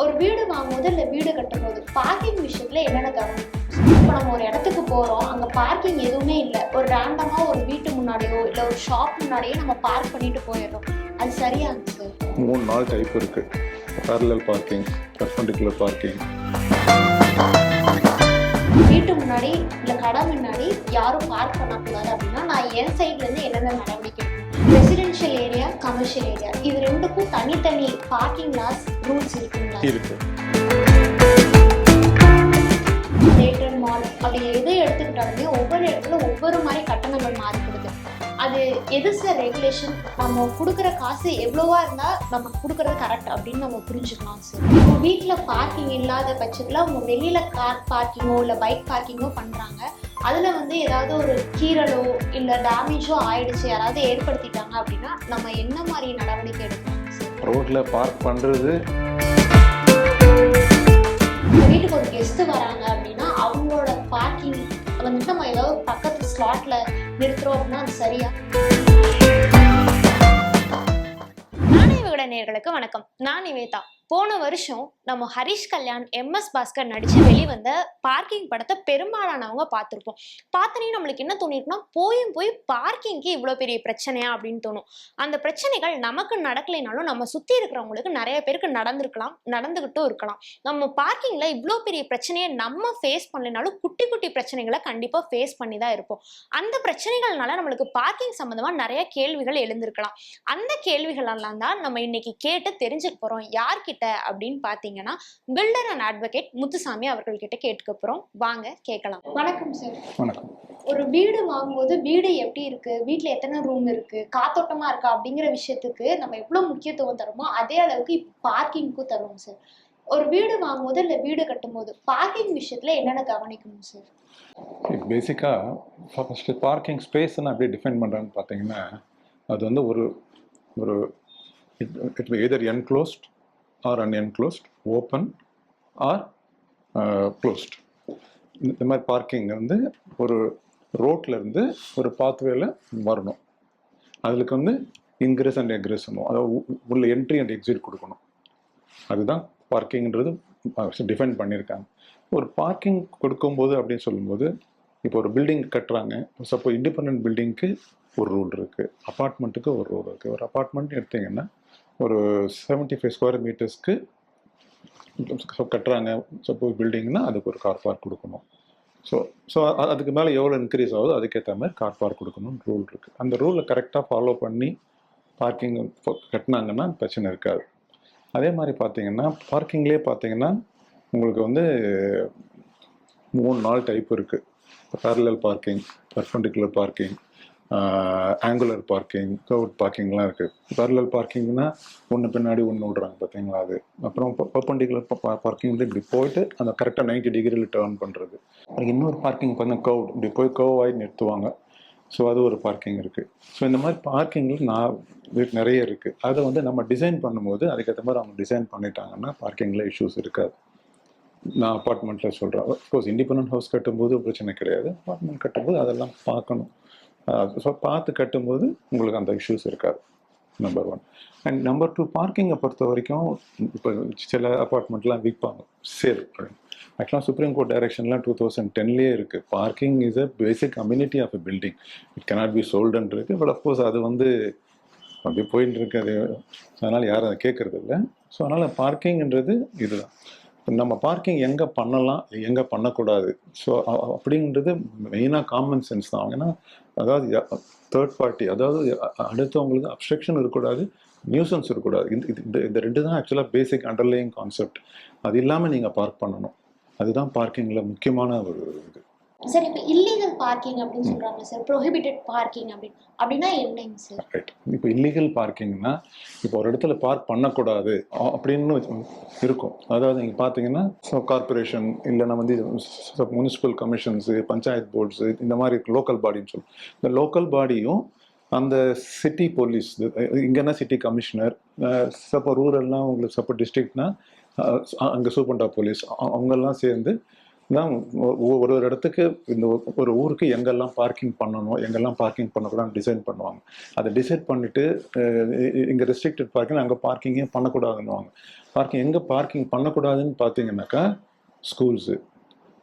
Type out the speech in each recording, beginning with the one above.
ஒரு வீடு வாங்கும்போது இல்லை வீடு கட்டும்போது பார்க்கிங் விஷயத்துல என்னென்ன கவனிக்கணும் இப்போ நம்ம ஒரு இடத்துக்கு போகிறோம் அங்கே பார்க்கிங் எதுவுமே இல்லை. ஒரு ரேண்டமாக ஒரு வீட்டு முன்னாடியோ இல்லை ஒரு ஷாப் முன்னாடியோ நம்ம பார்க் பண்ணிட்டு போயிடுறோம். அது சரியாங்க சார் மூணு நாலு டைப் இருக்கு. பேரலல் பார்க்கிங் பெர்பெண்டிகுலர் பார்க்கிங் வீட்டு முன்னாடி இல்லை கடை முன்னாடி யாரும் பார்க் பண்ணக்கூடாது அப்படின்னா நான் என் சைட்லேருந்து என்னென்ன நடவடிக்கை ரெசிடென்ஷியல் ஏரியா கமர்ஷியல் ஏரியா இது ரெண்டுக்கும் தனித்தனி பார்க்கிங் லாஸ் ரூல்ஸ் இருக்குங்களா? இருக்கு. தேட்டர் மால் அப்படி எது எடுத்துக்கிட்டாலுமே ஒவ்வொரு இடத்துல ஒவ்வொரு மாதிரி கட்டணங்கள் மாறுபடுது. அது எது சார் ரெகுலேஷன் நம்ம கொடுக்குற காசு எவ்வளோவா இருந்தால் நம்ம கொடுக்குறது கரெக்ட் அப்படின்னு நம்ம புரிஞ்சுக்கலாம் சார் இப்போ வீட்டில் பார்க்கிங் இல்லாத பட்சத்தில் அவங்க வெளியில் கார் பார்க்கிங்கோ இல்லை பைக் பார்க்கிங்கோ பண்ணுறாங்க அதில் வந்து ஏதாவது ஒரு கீறலோ இல்லை டேமேஜோ ஆயிடுச்சு யாராவது ஏற்படுத்திட்டாங்க அப்படின்னா நம்ம என்ன மாதிரி நடவடிக்கை எடுக்கலாம்? சார் ரோட்ல பார்க் பண்றது. இந்த வீட்டுக்கு ஒரு கெஸ்ட் வராங்க அப்படின்னா அவங்களோட பார்க்கிங் வந்துட்டு நம்ம ஏதாவது பக்கத்து ஸ்லாட்ல நிறுத்துறோம் அப்படின்னா அது சரியா? நாணயவிகட நேர்களுக்கு வணக்கம். நான் நிவேதா போன வருஷம் நம்ம ஹரிஷ் கல்யாண் எம்எஸ் பாஸ்கர் நடிச்சு வெளிவந்த பார்க்கிங் படத்தை பெரும்பாலானவங்க பார்த்துருப்போம். பார்த்தனே நம்மளுக்கு என்ன தோணிருக்குன்னா போயும் போய் பார்க்கிங்க்கு இவ்வளோ பெரிய பிரச்சனையா அப்படின்னு தோணும். அந்த பிரச்சனைகள் நமக்கு நடக்கலைனாலும் நம்ம சுற்றி இருக்கிறவங்களுக்கு நிறைய பேருக்கு நடந்திருக்கலாம் நடந்துகிட்டும் இருக்கலாம். நம்ம பார்க்கிங்கில் இவ்வளோ பெரிய பிரச்சனையை நம்ம ஃபேஸ் பண்ணலைனாலும் குட்டி குட்டி பிரச்சனைகளை கண்டிப்பாக ஃபேஸ் பண்ணி தான் இருப்போம். அந்த பிரச்சனைகள்னால நம்மளுக்கு பார்க்கிங் சம்மந்தமாக நிறைய கேள்விகள் எழுந்திருக்கலாம். அந்த கேள்விகளெல்லாம் தான் நம்ம இன்னைக்கு கேட்டு தெரிஞ்சுக்க போகிறோம் யார்கிட்ட அப்படின்னு பார்த்தீங்கன்னா பில்டர் அண்ட் அட்வொகேட் முத்துசாமி அவர்கள்கிட்ட கேட்டுக்க போகிறோம் வாங்க கேட்கலாம். வணக்கம் சார். வணக்கம். ஒரு வீடு வாங்கும்போது வீடு எப்படி இருக்கு? வீட்ல எத்தனை ரூம் இருக்கு? காத்தோட்டமா இருக்கா? அப்படிங்கிற விஷயத்துக்கு நம்ம எவ்வளவு முக்கியத்துவம் தரோமோ அதே அளவுக்கு பார்க்கிங்க்கும் தருவோம் சார். ஒரு வீடு வாங்கும்போது இல்லை வீடு கட்டும்போது பார்க்கிங் விஷயத்துல என்னென்ன கவனிக்கணும் சார்? பேசிக்காக ஃபஸ்ட்டு பார்க்கிங் ஸ்பேஸ்ன்னு அப்படியே டிஃபைன் பண்ணுறான்னு பார்த்தீங்கன்னா அது வந்து ஒரு ஒரு it either enclosed or unenclosed open or closed இந்த மாதிரி பார்க்கிங் வந்து ஒரு ரோட்டில் இருந்து ஒரு பாத்வேல வரணும். அதுக்கு வந்து இன்க்ரெஸ் அண்ட் எக்ரெஸ் அதாவது உ- உள்ள என்ட்ரி அண்ட் எக்ஸிட் கொடுக்கணும். அதுதான் பார்க்கிங்ன்றது டிஃபைன் பண்ணியிருக்காங்க. ஒரு பார்க்கிங் கொடுக்கும்போது அப்படின்னு சொல்லும்போது இப்போ ஒரு பில்டிங் கட்டுறாங்க. சப்போ இண்டிபெண்ட் பில்டிங்க்கு ஒரு ரூல் இருக்குது அப்பார்ட்மெண்ட்டுக்கு ஒரு ரூல் இருக்குது ஒரு அப்பார்ட்மெண்ட் எடுத்தீங்கன்னா ஒரு செவன்ட்டி ஃபைவ் ஸ்கொயர் மீட்டர்ஸ்க்கு கட்டுறாங்க. சப்போஸ் பில்டிங்னா அதுக்கு ஒரு கார் பார்க் கொடுக்கணும். ஸோ ஸோ அதுக்கு மேலே எவ்வளோ இன்க்ரீஸ் ஆகுதோ அதுக்கேற்ற மாதிரி கார் பார்க் கொடுக்கணும்னு ரூல் இருக்குது அந்த ரூலை கரெக்டாக ஃபாலோ பண்ணி பார்க்கிங் கட்டினாங்கன்னா பிரச்சனை இருக்காது. அதே மாதிரி பார்த்தீங்கன்னா பார்க்கிங்லேயே பார்த்தீங்கன்னா உங்களுக்கு வந்து மூணு நாலு டைப் இருக்குது parallel parking perpendicular parking angular parking covered பார்க்கிங்லாம் இருக்குது பேரலல் பார்க்கிங்னா ஒன்று பின்னாடி ஒன்று விடுறாங்க பார்த்தீங்களா அது? அப்புறம் பர்பண்டிகுலர் பார்க்கிங் வந்து இப்படி போயிட்டு அந்த கரெக்டாக 90 டிகிரியில் டேர்ன் பண்ணுறது இன்னொரு பார்க்கிங் பண்ண கவுட் இப்படி போய் கவ் ஆகி நிறுத்துவாங்க. ஸோ அது ஒரு பார்க்கிங் இருக்குது ஸோ இந்த மாதிரி பார்க்கிங்கில் நான் நிறைய இருக்குது அதை வந்து நம்ம டிசைன் பண்ணும்போது அதுக்கேற்ற மாதிரி அவங்க டிசைன் பண்ணிட்டாங்கன்னா பார்க்கிங்கில் இஷ்யூஸ் இருக்காது. நான் அப்பார்ட்மெண்ட்டில் சொல்கிறேன் அஃப்கோர்ஸ் இண்டிபெண்ட் ஹவுஸ் கட்டும்போது பிரச்சனை கிடையாது. அப்பார்ட்மெண்ட் கட்டும்போது அதெல்லாம் பார்க்கணும். ஸோ பார்த்து கட்டும்போது உங்களுக்கு அந்த இஷ்யூஸ் இருக்காது number one and number two பார்க்கிங்கை பொறுத்த வரைக்கும் இப்போ சில அப்பார்ட்மெண்ட்லாம் விற்பாங்க சேல். ஆக்சுவலாக சுப்ரீம் கோர்ட் டைரக்ஷன்லாம் டூ தௌசண்ட் டென்லேயே இருக்குது parking is a basic community of a building it cannot be சோல்டுன்னு இருக்கு பட் அஃப்கோர்ஸ் அது வந்து அப்படி போயிட்டு இருக்குது. அதனால் யாரும் அதை கேட்கறது இல்லை. ஸோ அதனால் பார்க்கிங்ன்றது இதுதான். நம்ம பார்க்கிங் எங்கே பண்ணலாம் எங்கே பண்ணக்கூடாது? ஸோ அப்படின்றது மெயினாக காமன் சென்ஸ் தான். ஏன்னா அதாவது தேர்ட் பார்ட்டி அதாவது அடுத்தவங்களுக்கு அப்ஸ்ட்ரக்ஷன் இருக்கக்கூடாது நியூசன்ஸ் இருக்கக்கூடாது. இந்த இது- இந்த இந்த ரெண்டு தான் ஆக்சுவலாக பேசிக் அண்டர்லேயிங் கான்செப்ட் அது இல்லாமல் நீங்கள் பார்க் பண்ணணும். அதுதான் பார்க்கிங்கில் முக்கியமான ஒரு இது. சார் இப்போ இல்லீகல் பார்க்கிங் அப்படின்னு சொல்றாங்க சார் ப்ரொஹிபிட்டட் பார்க்கிங் அப்படின்னு. அப்படின்னா என்னங்க சார்? ரைட் இப்போ இல்லீகல் பார்க்கிங்னா இப்போ ஒரு இடத்துல பார்க் பண்ணக்கூடாது அப்படின்னு இருக்கும். அதாவது நீங்கள் பார்த்தீங்கன்னா கார்பரேஷன் இல்லைன்னா வந்து முனிசிபல் கமிஷன்ஸு பஞ்சாயத்து போர்ட்ஸு இந்த மாதிரி லோக்கல் பாடின்னு சொல்லுவோம். இந்த லோக்கல் பாடியும் அந்த சிட்டி போலீஸ் இங்கன்னா சிட்டி கமிஷனர் சப்போ ரூரல்னா உங்களுக்கு சப்போ டிஸ்ட்ரிக்ட்னா அங்கே சூப்பண்டா போலீஸ் அவங்கெல்லாம் சேர்ந்து தான் ஒரு ஒரு இடத்துக்கு இந்த ஒரு ஊருக்கு எங்கெல்லாம் பார்க்கிங் பண்ணணும் எங்கெல்லாம் பார்க்கிங் பண்ணக்கூடாதுன்னு டிசைன் பண்ணுவாங்க. அதை டிசைட் பண்ணிட்டு இங்கே ரெஸ்ட்ரிக்டட் பார்க்கிங் அங்கே பார்க்கிங்கே பண்ணக்கூடாதுன்னுவாங்க. பார்க்கிங் எங்கே பார்க்கிங் பண்ணக்கூடாதுன்னு பார்த்தீங்கன்னாக்கா ஸ்கூல்ஸு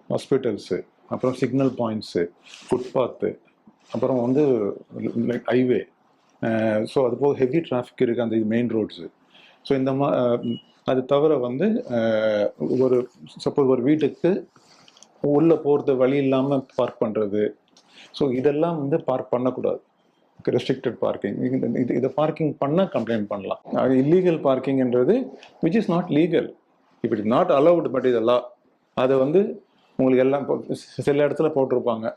ஹாஸ்பிட்டல்ஸு அப்புறம் சிக்னல் பாயிண்ட்ஸு ஃபுட்பாத்து அப்புறம் வந்து லைக் ஹைவே ஸோ அது போக ஹெவி டிராஃபிக் இருக்குது அந்த மெயின் ரோட்ஸு ஸோ இந்த மா அது தவிர வந்து ஒரு சப்போஸ் ஒரு வீட்டுக்கு உள்ளே போகிறது வழி இல்லாமல் பார்க் பண்ணுறது ஸோ இதெல்லாம் வந்து பார்க் பண்ணக்கூடாது. ரெஸ்ட்ரிக்டட் பார்க்கிங் இது இதை பார்க்கிங் பண்ணால் கம்ப்ளைண்ட் பண்ணலாம். Illegal பார்க்கிங்ன்றது which is not legal if it not allowed but இதெல்லாம் அதை வந்து உங்களுக்கு எல்லாம் சில இடத்துல போட்டிருப்பாங்க.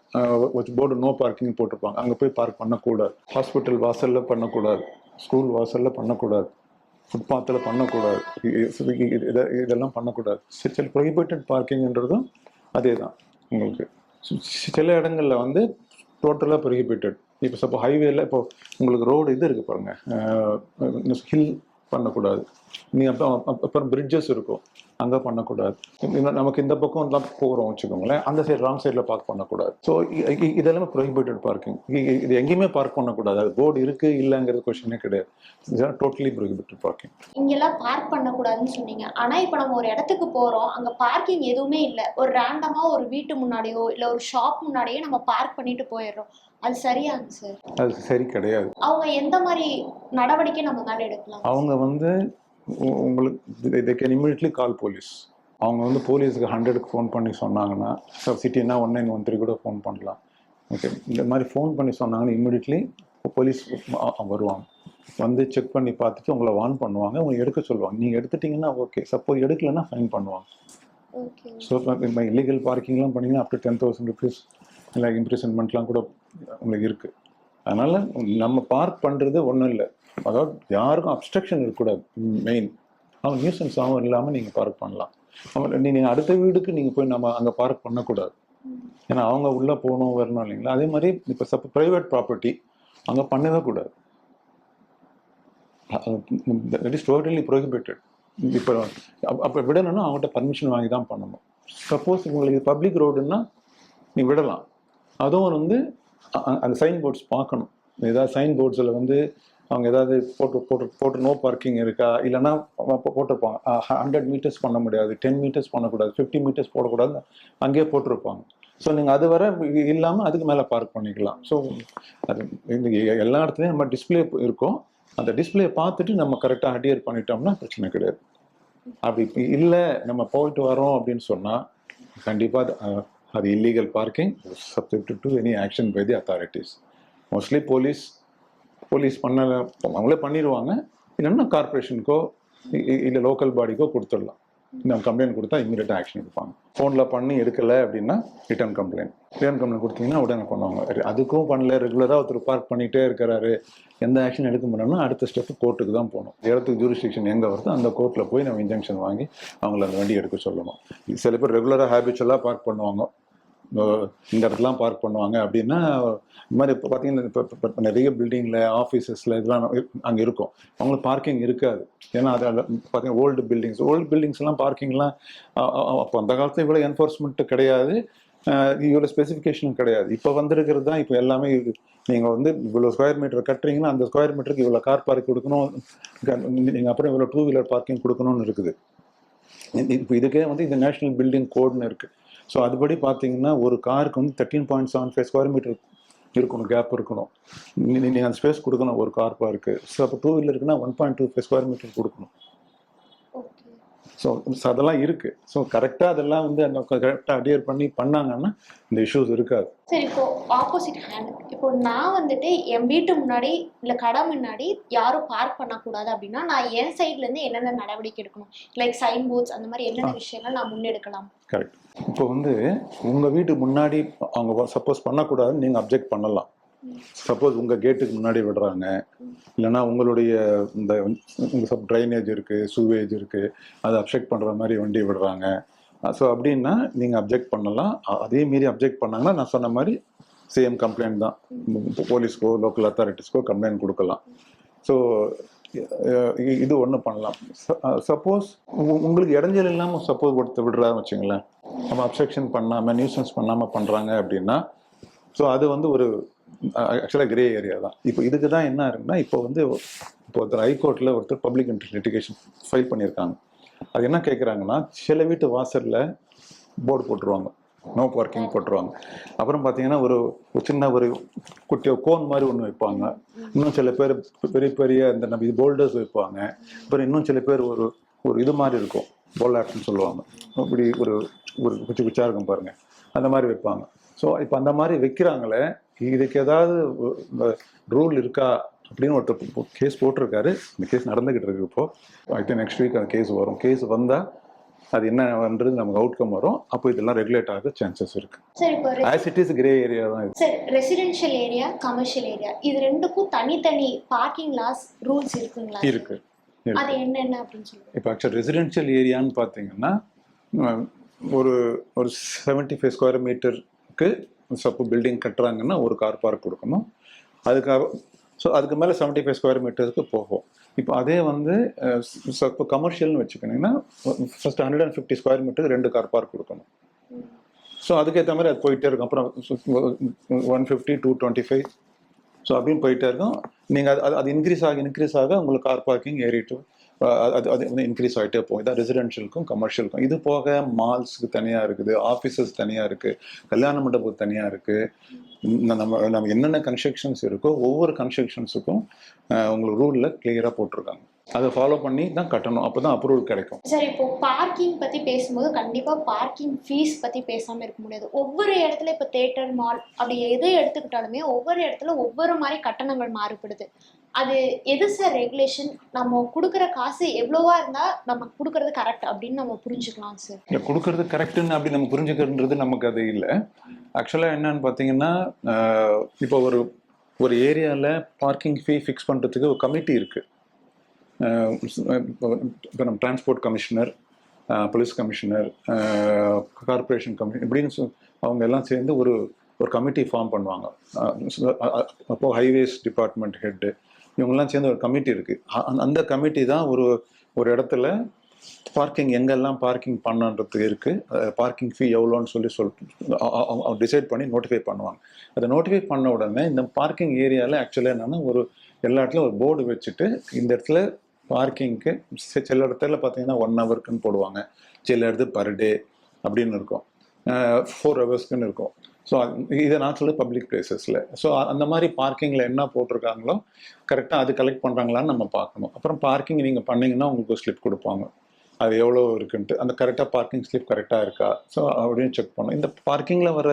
போர்டு நோ பார்க்கிங் போட்டிருப்பாங்க. அங்கே போய் பார்க் பண்ணக்கூடாது. ஹாஸ்பிட்டல் வாசலில் பண்ணக்கூடாது. ஸ்கூல் வாசலில் பண்ணக்கூடாது. ஃபுட்பாத்தில் பண்ணக்கூடாது. இது- இதெல்லாம் பண்ணக்கூடாது. சில ப்ரொஹிபிட்டட் பார்க்கிங்ன்றதும் அதே தான் உங்களுக்கு சில இடங்களில் வந்து டோட்டலாக ப்ரொஹிபிட்டட் இப்போ சப்போ ஹைவேல இப்போ உங்களுக்கு ரோடு இது இருக்குது பாருங்க. ஹில் பண்ணக்கூடாது. நீங்கள் அப்புறம் அப்புறம் பிரிட்ஜஸ் இருக்கும். அங்கே பண்ணக்கூடாது. நமக்கு இந்த பக்கம் தான் போகிறோம் வச்சுக்கோங்களேன். அந்த சைடு ராங் சைடில் பார்க் பண்ணக்கூடாது. ஸோ இதெல்லாமே ப்ரொஹிபிட்டட் பார்க்கிங் இது எங்கேயுமே பார்க் பண்ணக்கூடாது. அது போர்டு இருக்குது இல்லைங்கிறது கொஷினே கிடையாது. இதுதான் டோட்டலி ப்ரொஹிபிட்டட் பார்க்கிங் இங்கெல்லாம் பார்க் பண்ணக்கூடாதுன்னு சொன்னீங்க. ஆனா இப்போ நம்ம ஒரு இடத்துக்கு போறோம். அங்க பார்க்கிங் எதுவுமே இல்லை. ஒரு ரேண்டமா ஒரு வீட்டு முன்னாடியோ இல்ல ஒரு ஷாப் முன்னாடியோ நம்ம பார்க் பண்ணிட்டு போயிடுறோம். அது சரியாங்க சார் அது சரி கிடையாது. அவங்க எந்த மாதிரி நடவடிக்கை நம்ம மேல எடுக்கலாம்? அவங்க வந்து உங்களுக்கு they can immediately call police அவங்க வந்து போலீஸுக்கு ஹண்ட்ரடுக்கு ஃபோன் பண்ணி சொன்னாங்கன்னா சிட்டினா ஒன் நைன் ஒன் த்ரீ கூட ஃபோன் பண்ணலாம். ஓகே இந்த மாதிரி ஃபோன் பண்ணி சொன்னாங்கன்னா இம்மிடியட்லி போலீஸ் வருவாங்க. வந்து செக் பண்ணி பார்த்துட்டு உங்களை வார்ன் பண்ணுவாங்க உங்களை எடுக்க சொல்லுவாங்க. நீங்கள் எடுத்துட்டீங்கன்னா ஓகே சப்போஸ் எடுக்கலைன்னா ஃபைன் பண்ணுவாங்க. ஸோ இப்போ இல்லீகல் பார்க்கிங்லாம் பண்ணீங்கன்னா up to ten thousand rupees இல்லை இம்ப்ரிசன்மெண்ட்லாம் கூட உங்களுக்கு இருக்குது அதனால் நம்ம பார்க் பண்ணுறது ஒன்றும் இல்லை. அதாவது யாருக்கும் அப்ஸ்ட்ரக்ஷன் இருக்கக்கூடாது மெயின் அவங்க நியூசன்ஸ் ஆகும் இல்லாமல் நீங்கள் பார்க் பண்ணலாம். அவங்க நீங்கள் அடுத்த வீடுக்கு நீங்கள் போய் நம்ம அங்கே பார்க் பண்ணக்கூடாது. ஏன்னா அவங்க உள்ளே போகணும் வரணும் இல்லைங்களா? அதே மாதிரி இப்போ சப்போ ப்ரைவேட் ப்ராப்பர்ட்டி அங்கே பண்ணவே கூடாது. தட் இஸ் டோட்டலி ப்ரோஹிபிட்டட் இப்போ அப்போ விடணும்னா அவங்ககிட்ட பர்மிஷன் வாங்கி தான் பண்ணணும் சப்போஸ் உங்களுக்கு பப்ளிக் ரோடுன்னா நீ விடலாம். அதுவும் வந்து அந்த சைன் போர்ட்ஸ் பார்க்கணும். ஏதாவது சைன் போர்ட்ஸில் வந்து அவங்க ஏதாவது போட்டு போட்டு போட்டு நோ பார்க்கிங் இருக்கா? இல்லைன்னா போட்டிருப்பாங்க. ஹண்ட்ரட் மீட்டர்ஸ் பண்ண முடியாது. டென் மீட்டர்ஸ் பண்ணக்கூடாது. ஃபிஃப்டி மீட்டர்ஸ் போடக்கூடாது அங்கேயே போட்டிருப்பாங்க. ஸோ நீங்கள் அது வர இல்லாமல் அதுக்கு மேலே பார்க் பண்ணிக்கலாம். ஸோ அது எல்லா இடத்துலையும் நம்ம டிஸ்ப்ளே இருக்கும். அந்த டிஸ்பிளே பார்த்துட்டு நம்ம கரெக்டாக அடியர் பண்ணிட்டோம்னா பிரச்சனை கிடையாது. அப்படி இல்லை நம்ம போயிட்டு வரோம் அப்படின்னு சொன்னால் கண்டிப்பாக அது அது illegal parking subject to any action by the authorities mostly police police பண்ணல அவங்களே பண்ணிடுவாங்க இல்லைன்னா கார்பரேஷனுக்கோ இல்லை லோக்கல் பாடிக்கோ கொடுத்துடலாம். நம்ம கம்ப்ளைண்ட் கொடுத்தா இமீடியட்டாக ஆக்ஷன் எடுப்பாங்க. ஃபோனில் பண்ணி எடுக்கலை அப்படின்னா ரிட்டர்ன் கம்ப்ளைண்ட் ரிட்டர்ன் கம்ப்ளைண்ட் கொடுத்தீங்கன்னா உடனே பண்ணுவாங்க அதுக்கும் பண்ணல. ரெகுலராக ஒருத்தர் பார்க் பண்ணிகிட்டே இருக்கிறாரு. எந்த ஆக்ஷன் எடுக்க முடியும்னா அடுத்த ஸ்டெப் கோர்ட்டுக்கு தான் போகணும். இடத்துக்கு ஜூரிஸ்டிக்ஷன் எங்கே வருதோ அந்த கோர்ட்டில் போய் நம்ம இன்ஜெக்ஷன் வாங்கி அவங்கள அந்த வண்டி எடுக்க சொல்லணும். சில பேர் ரெகுலராக ஹேபிச்சுவலாக பார்க் பண்ணுவாங்க. இந்த இடத்துலாம் பார்க் பண்ணுவாங்க அப்படின்னா இந்த மாதிரி இப்போ பார்த்தீங்கன்னா இப்போ இப்போ- நிறைய பில்டிங்கில் ஆஃபீஸஸில் இதெல்லாம் அங்கே இருக்கும். அவங்களுக்கு பார்க்கிங் இருக்காது. ஏன்னா அது பார்த்தீங்கன்னா ஓல்டு பில்டிங்ஸ் ஓல்டு பில்டிங்ஸ்லாம் பார்க்கிங்லாம் அப்போ அந்த காலத்தில் இவ்வளோ என்ஃபோர்ஸ்மெண்ட் கிடையாது. இவ்வளோ ஸ்பெசிஃபிகேஷனும் கிடையாது. இப்போ வந்திருக்கிறது தான் இப்போ எல்லாமே நீங்கள் வந்து இவ்வளோ ஸ்கொயர் மீட்டர் கட்டுறீங்கன்னா அந்த ஸ்கொயர் மீட்டருக்கு இவ்வளோ கார் பார்க் கொடுக்கணும். நீங்கள் அப்புறம் இவ்வளோ டூ வீலர் பார்க்கிங் கொடுக்கணும்னு இருக்குது. இப்போ இதுக்கே வந்து இந்த நேஷனல் பில்டிங் கோட்னு இருக்குது ஸோ அதுபடி பார்த்தீங்கன்னா ஒரு காருக்கு வந்து thirteen point seven five square metre இருக்கணும். கேப் இருக்கணும் நீங்கள் அந்த ஸ்பேஸ் கொடுக்கணும் ஒரு கார் பார்க்கு ஸோ அப்போ two வீலருக்குன்னா one point two five square metre கொடுக்கணும். ஸோ அதெல்லாம் இருக்குது ஸோ கரெக்டாக அதெல்லாம் வந்து அந்த கரெக்டாக அடியர் பண்ணி பண்ணாங்கன்னா இந்த இஷ்யூஸ் இருக்காது. சரி இப்போ ஆப்போசிட் ஹேண்ட் இப்போ நான் வந்துட்டு என் வீட்டு முன்னாடி இல்ல கடை முன்னாடி யாரும் பார்க் பண்ணக்கூடாது அப்படின்னா நான் என் சைட்ல இருந்து என்னென்ன நடவடிக்கை எடுக்கணும்? லைக் சைன் போர்ட்ஸ் அந்த மாதிரி என்னென்ன விஷயங்கள் நான் முன்னெடுக்கலாம்? கரெக்ட் இப்போ வந்து உங்கள் வீட்டு முன்னாடி அவங்க சப்போஸ் பண்ணக்கூடாதுன்னு நீங்கள் அப்ஜெக்ட் பண்ணலாம். சப்போஸ் உங்கள் கேட்டுக்கு முன்னாடி விடுறாங்க. இல்லைன்னா உங்களுடைய இந்த உங்கள் சப் ட்ரைனேஜ் இருக்குது சூவேஜ் இருக்குது அதை அப்ஜெக்ட் பண்ணுற மாதிரி வண்டி விடுறாங்க. ஸோ அப்படின்னா நீங்கள் அப்ஜெக்ட் பண்ணலாம். அதே மீறி அப்ஜெக்ட் பண்ணாங்கன்னா நான் சொன்ன மாதிரி சேம் கம்ப்ளைண்ட் தான். போலீஸ்க்கோ லோக்கல் அத்தாரிட்டிஸ்க்கோ கம்ப்ளைண்ட் கொடுக்கலாம். ஸோ இது ஒன்று பண்ணலாம். சப்போஸ் உங்களுக்கு இடைஞ்சல் இல்லாமல் சப்போஸ் ஒருத்தர் விடுறாரு வச்சுங்களேன் நம்ம அப்செக்ஷன் பண்ணாமல் நியூசன்ஸ் பண்ணாமல் பண்ணுறாங்க அப்படின்னா ஸோ அது வந்து ஒரு ஆக்சுவலாக கிரே ஏரியா தான். இப்போ இதுக்கு தான் என்ன இருக்குன்னா இப்போ வந்து இப்போ ஒருத்தர் ஹைகோர்ட்டில் ஒருத்தர் பப்ளிக் இன்ட்ரெஸ்ட் லிட்டிகேஷன் ஃபைல் பண்ணியிருக்காங்க. அது என்ன கேட்குறாங்கன்னா சில வீட்டு வாசலில் போர்டு போட்டுருவாங்க. நோ பார்க்கிங் போட்டுருவாங்க. அப்புறம் பார்த்தீங்கன்னா ஒரு சின்ன ஒரு குட்டி கோன் மாதிரி ஒன்று வைப்பாங்க. இன்னும் சில பேர் பெரிய பெரிய இந்த நம்ம இது போல்டர்ஸ் வைப்பாங்க. அப்புறம் இன்னும் சில பேர் ஒரு ஒரு இது மாதிரி இருக்கும். போலாட்னு சொல்லுவாங்க. இப்படி ஒரு ஒரு குச்சி குச்சா இருக்கும் பாருங்க. அந்த மாதிரி வைப்பாங்க. ஸோ இப்போ அந்த மாதிரி வைக்கிறாங்களே இதுக்கு ஏதாவது ரூல் இருக்கா அப்படின்னு ஒருத்தர் கேஸ் போட்டிருக்காரு. இந்த கேஸ் நடந்துகிட்டு இருக்கு இப்போ. ஐ திங்க் நெக்ஸ்ட் வீக் அந்த கேஸ் வரும். கேஸ் வந்தால் அது என்னன்றது நமக்கு அவுட்கம் வரும். அப்போ இதெல்லாம் ரெகுலேட் ஆக சான்சஸ் இருக்கு. சார் இப்போ as it is grey area தான் sir residential area commercial area இது ரெண்டுக்கும் தனித்தனி பார்க்கிங் லாஸ் ரூல்ஸ் இருக்குங்களா? இருக்கு. அது என்னென்ன அப்படின்னு சொல்லுங்க. இப்போ ஆக்சுவல் ரெசிடென்ஷியல் ஏரியான்னு பார்த்தீங்கன்னா ஒரு ஒரு செவன்ட்டி ஃபைவ் ஸ்கொயர் மீட்டருக்கு சப்போ பில்டிங் கட்டுறாங்கன்னா ஒரு கார் பார்க் கொடுக்கணும். அதுக்காக ஸோ அதுக்கு மேலே செவன்ட்டி ஃபைவ் ஸ்கொயர் மீட்டருக்கு போகும். இப்போ அதே வந்து இப்போ கமர்ஷியல்னு வச்சுக்கிட்டிங்கன்னா first hundred and fifty square மீட்டருக்கு ரெண்டு கார் பார்க் கொடுக்கணும். ஸோ அதுக்கேற்ற மாதிரி அது போயிட்டே இருக்கும். அப்புறம் one fifty two twenty five so அப்படின்னு போயிட்டே இருக்கும். நீங்கள் அது அது- இன்க்ரீஸ் ஆக இன்க்ரீஸ் ஆக உங்களுக்கு கார் பார்க்கிங் ஏறிட்டு அது அது வந்து இன்க்ரீஸ் ஆகிட்டே போகும். இதான் ரெசிடென்ஷியலுக்கும் கமர்ஷியலுக்கும் இது போக மால்ஸுக்கு தனியாக இருக்குது ஆஃபீஸஸ் தனியாக இருக்குது கல்யாண மண்டபம் தனியாக இருக்குது நம்ம நம்ம என்னென்ன கன்ஸ்ட்ரக்ஷன்ஸ் இருக்கோ ஒவ்வொரு கன்ஸ்ட்ரக்ஷன்ஸுக்கும் உங்களுக்கு ரூலில் கிளியராக போட்டிருக்காங்க. அதை ஃபாலோ பண்ணி தான் கட்டணும். அப்போ தான் அப்ரூவல் கிடைக்கும். சார் இப்போ பார்க்கிங் பற்றி பேசும்போது கண்டிப்பாக பார்க்கிங் ஃபீஸ் பற்றி பேசாமல் இருக்க முடியாது. ஒவ்வொரு இடத்துல இப்போ தேட்டர் மால் அப்படி எது எடுத்துக்கிட்டாலுமே ஒவ்வொரு இடத்துல ஒவ்வொரு மாதிரி கட்டணங்கள் மாறுபடுது. அது எது சார் ரெகுலேஷன் நம்ம கொடுக்குற காசு எவ்வளோவா இருந்தா நம்ம கொடுக்கறது கரெக்ட் அப்படின்னு நம்ம புரிஞ்சுக்கலாம் சார் இல்லை கொடுக்கறது கரெக்டுன்னு அப்படி நம்ம புரிஞ்சுக்கிறது நமக்கு அது இல்லை. ஆக்சுவலாக என்னன்னு பார்த்தீங்கன்னா இப்போ ஒரு ஒரு ஏரியாவில் பார்க்கிங் ஃபீ ஃபிக்ஸ் பண்ணுறதுக்கு ஒரு கமிட்டி இருக்குது இப்போ நம்ம transport commissioner police commissioner corporation commission இப்படின்னு அவங்க எல்லாம் சேர்ந்து ஒரு ஒரு கமிட்டி ஃபார்ம் பண்ணுவாங்க. அப்போது ஹைவேஸ் டிபார்ட்மெண்ட் ஹெட்டு இவங்கெல்லாம் சேர்ந்து ஒரு கமிட்டி இருக்குது அந்த கமிட்டி தான் ஒரு ஒரு இடத்துல பார்க்கிங் எங்கெல்லாம் பார்க்கிங் பண்ணன்றது இருக்குது பார்க்கிங் ஃபீ எவ்வளோன்னு சொல்லி சொல் டிசைட் பண்ணி நோட்டிஃபை பண்ணுவாங்க. அதை நோட்டிஃபை பண்ண உடனே இந்த பார்க்கிங் ஏரியாவில் ஆக்சுவலாக என்னென்னா ஒரு எல்லா இடத்துலையும் ஒரு போர்டு வச்சுட்டு இந்த இடத்துல பார்க்கிங்க்கு சில இடத்துல பார்த்தீங்கன்னா ஒன் ஹவருக்குன்னு போடுவாங்க. சில இடத்து பர் டே அப்படின்னு இருக்கும். ஃபோர் ஹவர்ஸ்க்குன்னு இருக்கும். ஸோ இதை நான் சொல்ல பப்ளிக் பிளேசஸில் ஸோ அந்த மாதிரி பார்க்கிங்கில் என்ன போட்டிருக்காங்களோ கரெக்டாக அது கலெக்ட் பண்ணுறாங்களான்னு நம்ம பார்க்கணும். அப்புறம் பார்க்கிங் நீங்கள் பண்ணிங்கன்னா உங்களுக்கு ஸ்லிப் கொடுப்பாங்க. அது எவ்வளோ இருக்குன்ட்டு. அந்த கரெக்டாக பார்க்கிங் ஸ்லிப் கரெக்டாக இருக்கா? ஸோ அப்படின்னு செக் பண்ணணும். இந்த பார்க்கிங்கில் வர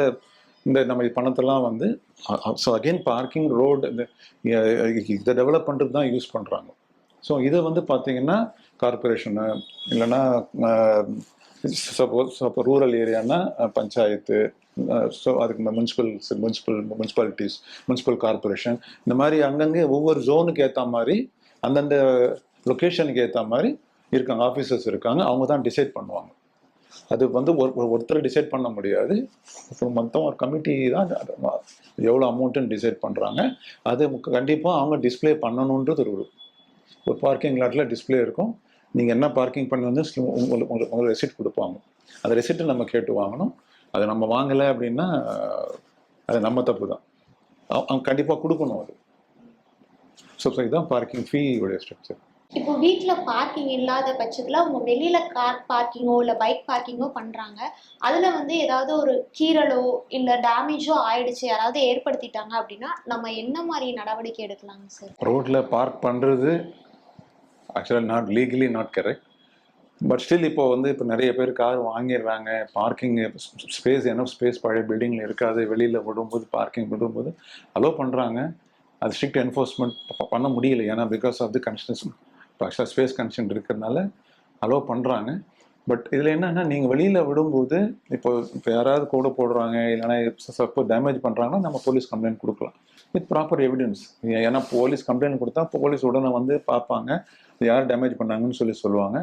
இந்த நம்ம இது பணத்தெல்லாம் வந்து ஸோ அகெயின் பார்க்கிங் ரோடு இந்த இதை டெவலப் பண்ணுறது தான் யூஸ் பண்ணுறாங்க ஸோ இதை வந்து பார்த்தீங்கன்னா கார்பரேஷனு இல்லைன்னா சப்போஸ் அப்போ ரூரல் ஏரியானா பஞ்சாயத்து ஸோ அதுக்கு municipal municipal municipalities municipal corporation இந்த மாதிரி அங்கங்கே ஒவ்வொரு ஜோனுக்கு ஏற்ற மாதிரி அந்தந்த லொக்கேஷனுக்கு ஏற்ற மாதிரி இருக்காங்க ஆஃபீஸர்ஸ் இருக்காங்க அவங்க தான் டிசைட் பண்ணுவாங்க. அது வந்து ஒரு ஒருத்தர் டிசைட் பண்ண முடியாது. இப்போ மொத்தம் ஒரு கமிட்டி தான் எவ்வளோ அமௌண்ட்டுன்னு டிசைட் பண்ணுறாங்க அது கண்டிப்பாக அவங்க டிஸ்ப்ளே பண்ணணுன்றது ஒரு ஒரு பார்க்கிங் லாட்டில் டிஸ்ப்ளே இருக்கும். நீங்கள் என்ன பார்க்கிங் பண்ணி வந்து உங்களுக்கு உங்களுக்கு உங்களுக்கு ரெசிப்ட் கொடுப்பாங்க. அந்த ரெசிப்ட்டை நம்ம கேட்டு வாங்கணும். அதை நம்ம வாங்கலை அப்படின்னா அது நம்ம தப்பு தான் அவங்க கண்டிப்பாக கொடுக்கணும் அது. ஸோ இதுதான் பார்க்கிங் ஃபீ உடைய ஸ்ட்ரக்சர் இப்போ வீட்ல பார்க்கிங் இல்லாத பட்சத்துல அவங்க வெளியில கார் பார்க்கிங்கோ இல்ல பைக் பார்க்கிங்கோ பண்றாங்க. அதுல வந்து ஏதாவது ஒரு கீறலோ இல்ல டேமேஜோ ஆயிடுச்சு யாராவது ஏற்படுத்திட்டாங்க அப்படின்னா நம்ம என்ன மாதிரி நடவடிக்கை எடுக்கலாங்க சார் ரோட்டில் பார்க் பண்ணுறது ஆக்சுவலாக not legally not correct but still இப்போ வந்து இப்போ நிறைய பேர் கார் வாங்கிடுறாங்க. பார்க்கிங் ஸ்பேஸ் என்ன ஸ்பேஸ் பழைய பில்டிங்கில் இருக்காது. வெளியில் விடும்போது பார்க்கிங் விடும்போது அலோவ் பண்ணுறாங்க அது ஸ்ட்ரிக்ட் என்ஃபோர்ஸ்மெண்ட் பண்ண முடியல. ஏன்னா பிகாஸ் ஆஃப் தி கன்ஸ்ட்ரக்ஷன் ஆக்சுவலாக ஸ்பேஸ் கன்ஸ்டன்ட் இருக்கிறதுனால அலோவ் பண்ணுறாங்க பட் இதில் என்னென்னா நீங்கள் வெளியில் விடும்போது இப்போ இப்போ யாராவது கூட போடுறாங்க இல்லைன்னா சப்போ டேமேஜ் பண்ணுறாங்கன்னா நம்ம போலீஸ் கம்ப்ளைண்ட் கொடுக்கலாம். வித் ப்ராப்பர் எவிடன்ஸ் ஏன்னா போலீஸ் கம்ப்ளைண்ட் கொடுத்தா போலீஸ் உடனே வந்து பார்ப்பாங்க. யார் டேமேஜ் பண்ணாங்கன்னு சொல்லி சொல்லுவாங்க.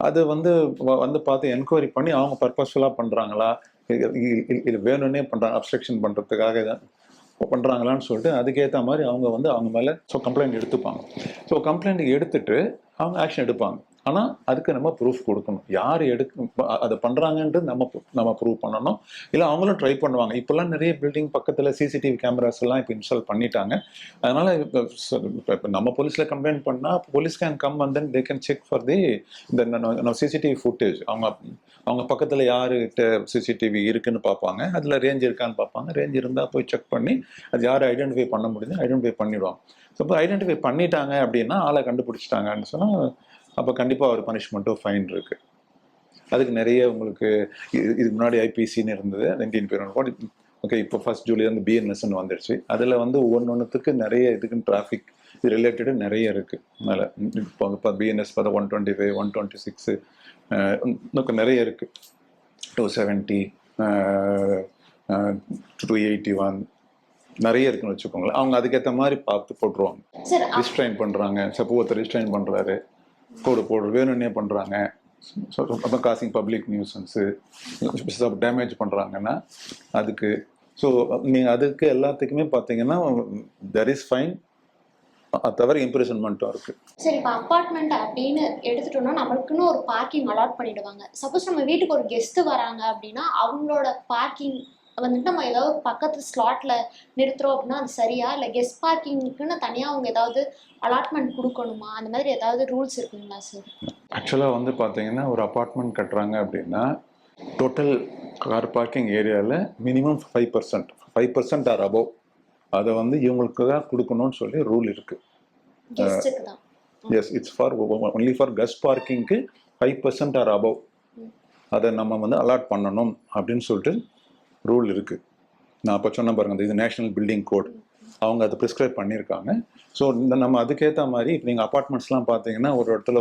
அது வந்து வ- வந்து பார்த்து என்கொயரி பண்ணி அவங்க பர்பஸ்ஃபுல்லாக பண்ணுறாங்களா இது வேணும்னே பண்ணுறாங்க அப்ஸ்ட்ரக்ஷன் பண்ணுறதுக்காக இதை பண்ணுறாங்களான்னு சொல்லிட்டு அதுக்கேற்ற மாதிரி அவங்க வந்து அவங்க மேலே ஸோ கம்ப்ளைண்ட் எடுத்துப்பாங்க. ஸோ கம்ப்ளைண்ட் எடுத்துட்டு அவங்க ஆக்ஷன் எடுப்பாங்க. ஆனால் அதுக்கு நம்ம ப்ரூஃப் கொடுக்கணும். யார் எடுக்க அதை பண்ணுறாங்கன்றது நம்ம நம்ம ப்ரூவ் பண்ணணும். இல்லை அவங்களும் ட்ரை பண்ணுவாங்க. இப்போல்லாம் நிறைய பில்டிங் பக்கத்தில் சிசிடிவி கேமராஸ் எல்லாம் இப்போ இன்ஸ்டால் பண்ணிட்டாங்க. அதனால் இப்போ இப்போ நம்ம போலீஸில் கம்ப்ளைண்ட் பண்ணால் போலீஸ் கேன் கம் வந்து they can check for the இந்த சிசிடிவி ஃபுட்டேஜ் அவங்க அவங்க பக்கத்தில் யாருகிட்ட சிசிடிவி இருக்குன்னு பார்ப்பாங்க. அதில் ரேஞ்ச் இருக்கான்னு பார்ப்பாங்க. ரேஞ்ச் இருந்தால் போய் செக் பண்ணி அது யார் ஐடென்டிஃபை பண்ண முடியுது ஐடென்டிஃபை பண்ணிடுவாங்க. ஸோ இப்போ ஐடென்டிஃபை பண்ணிட்டாங்க அப்படின்னா ஆளை கண்டுபிடிச்சிட்டாங்கன்னு சொன்னால் அப்போ கண்டிப்பாக ஒரு பனிஷ்மெண்ட்டும் ஃபைன் இருக்குது அதுக்கு நிறைய உங்களுக்கு இது முன்னாடி ஐபிசின்னு இருந்தது இந்தியன் பீரியட் கோட் ஓகே இப்போ ஃபர்ஸ்ட் ஜூலை வந்து பிஎன்எஸ்ன்னு வந்துடுச்சு அதில் வந்து ஒவ்வொன்றுத்துக்கு நிறைய இதுக்குன்னு டிராஃபிக் இது ரிலேட்டடு நிறைய இருக்குது அதனால் இப்போ இப்போ பிஎன்எஸ் பார்த்தா one twenty five one twenty six இன்னும் நிறைய இருக்குது two seventy two eighty one நிறைய இருக்குன்னு வச்சுக்கோங்களேன். அவங்க அதுக்கேற்ற மாதிரி பார்த்து போட்டுருவாங்க. ரிஸ்ட்ரைன் பண்ணுறாங்க சப்போ ஒருத்தர் ரிஸ்ட்ரைன் பண்ணுறாரு கோடு போடு வேணும்னே பண்ணுறாங்க அப்போ காசிங் பப்ளிக் நியூசன்ஸு டேமேஜ் பண்ணுறாங்கன்னா அதுக்கு ஸோ நீங்கள் அதுக்கு எல்லாத்துக்குமே பார்த்தீங்கன்னா தெர் இஸ் ஃபைன் அது தவிர இம்ப்ரெஷன்மெண்ட்டும் இருக்குது சரி இப்போ அப்பார்ட்மெண்ட் அப்படின்னு எடுத்துட்டோம்னா நம்மளுக்குன்னு ஒரு பார்க்கிங் அலாட் பண்ணிடுவாங்க. சப்போஸ் நம்ம வீட்டுக்கு ஒரு கெஸ்ட் வராங்க அப்படின்னா அவங்களோட பார்க்கிங் வந்துட்டு நம்ம ஏதாவது பக்கத்து ஸ்லாட்ல நிறுத்துறோம் அப்படின்னா அது சரியா? இல்லை கெஸ்ட் பார்க்கிங்க்குன்னு தனியாக அவங்க ஏதாவது அலாட்மெண்ட் கொடுக்கணுமா? அந்த மாதிரி ஏதாவது ரூல்ஸ் இருக்குங்களா சார் ஆக்சுவலாக வந்து பார்த்தீங்கன்னா ஒரு அப்பார்ட்மெண்ட் கட்டுறாங்க அப்படின்னா டோட்டல் கார் பார்க்கிங் ஏரியாவில் minimum five percent five percent or above அதை வந்து இவங்களுக்கு தான் கொடுக்கணும்னு சொல்லி ரூல் இருக்குது yes it's for only for guest பார்க்கிங்க்கு five percent or above அதை நம்ம வந்து அலாட் பண்ணணும் அப்படின்னு சொல்லிட்டு ரூல் இருக்குது நான் அப்போ சொன்ன பாருங்க இது நேஷனல் பில்டிங் கோட் அவங்க அதை ப்ரிஸ்கிரைப் பண்ணியிருக்காங்க. ஸோ இந்த நம்ம அதுக்கேற்ற மாதிரி இப்போ நீங்கள் அப்பார்ட்மெண்ட்ஸ்லாம் பார்த்தீங்கன்னா ஒரு இடத்துல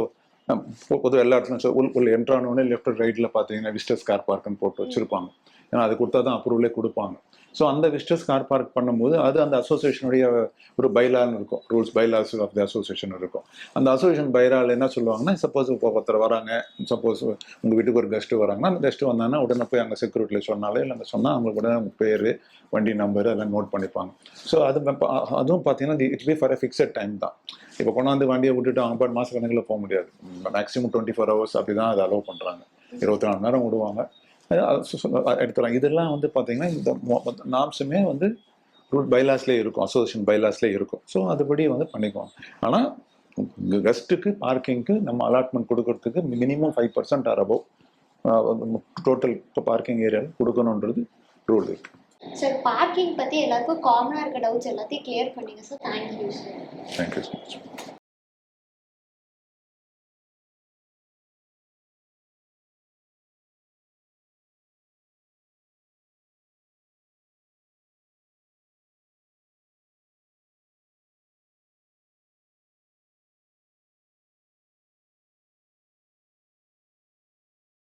பொதுவாக எல்லா இடத்துலையும் உள்ள உள்ள என்ட்ரானோடனே லெஃப்ட் ரைட்டில் பார்த்தீங்கன்னா விஸ்டர்ஸ் கார் பார்க்குன்னு போட்டு வச்சுருப்பாங்க. ஏன்னா அது கொடுத்தா தான் அப்ரூவலே கொடுப்பாங்க. ஸோ அந்த விஸ்டர்ஸ் கார் பார்க் பண்ணும்போது அது அந்த அசோசியேஷனுடைய ஒரு பைலான்னு இருக்கும். Rules bylaws of the association இருக்கும். அந்த அசோசியேஷன் பைலால் என்ன சொல்லுவாங்கன்னா சப்போஸ் இப்போ ஒருத்தர் வராங்க சப்போஸ் உங்கள் வீட்டுக்கு ஒரு கெஸ்ட்டு வராங்கன்னா அந்த கெஸ்ட்டு வந்தாங்கன்னா உடனே போய் அங்கே செக்யூரிட்டியில் சொன்னாலே இல்லை அங்கே சொன்னால் அவங்களுக்கு உடனே பேர் வண்டி நம்பர் அதெல்லாம் நோட் பண்ணிப்பாங்க. ஸோ அது அதுவும் பார்த்தீங்கன்னா it be for a fixed time தான். இப்போ கொண்டாந்து வண்டியை விட்டுட்டு அவங்க பாட்டு மாதக்கணக்கில் போக முடியாது. மேக்ஸிமம் டுவெண்ட்டி ஃபோர் ஹவர்ஸ் அப்படி தான் அதை அலோவ் பண்ணுறாங்க இருபத்தி நாலு நேரம் விடுவாங்க எடுத்துறாங்க இதெல்லாம் வந்து பார்த்தீங்கன்னா இந்த நாம்ஸுமே வந்து ரூல் பைலாஸ்லேயே இருக்கும். அசோசியேஷன் பைலாஸ்லேயே இருக்கும். ஸோ அதுபடி வந்து பண்ணிக்குவாங்க ஆனால் கெஸ்ட்டுக்கு பார்க்கிங்க்கு நம்ம அலாட்மெண்ட் கொடுக்கறதுக்கு minimum five percent or above. Total parking ஏரியாவில் கொடுக்கணுன்றது ரூல் இருக்கு. சார் பார்க்கிங் பற்றி எல்லாருக்கும் காமனாக இருக்க டவுட்ஸ் எல்லாத்தையும் கிளியர் பண்ணீங்க. Sir thank you sir thank you so much